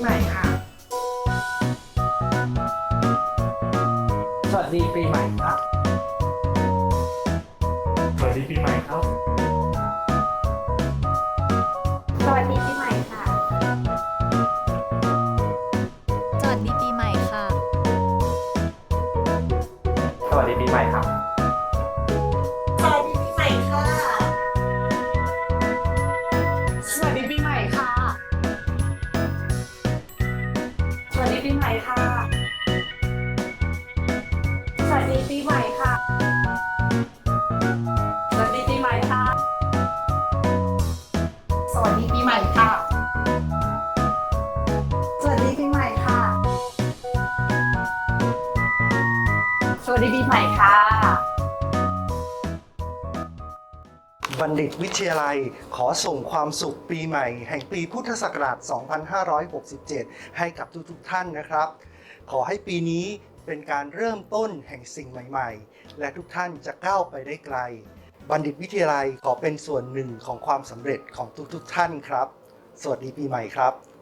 ใหม่ค่ะ สวัสดีปีใหม่ครับ สวัสดีปีใหม่ครับ สวัสดีปีใหม่ค่ะ สวัสดีปีใหม่ค่ะ สวัสดีปีใหม่ครับ ปีใหม่ค่ะ สวัสดีปีใหม่ค่ะ สวัสดีปีใหม่ค่ะ สวัสดีปีใหม่ค่ะ สวัสดีปีใหม่ค่ะ สวัสดีปีใหม่ค่ะ บัณฑิตวิทยาลัย ขอส่งความสุขปีใหม่ แห่งปีพุทธศักราช 2567 ให้กับทุกๆท่านนะครับ ขอให้ปีนี้เป็นการเริ่มต้นแห่งสิ่งใหม่ ๆ และทุกท่านจะก้าวไปได้ไกล บัณฑิตวิทยาลัยขอเป็นส่วนหนึ่งของความสำเร็จของทุกๆท่านครับ สวัสดีปีใหม่ครับ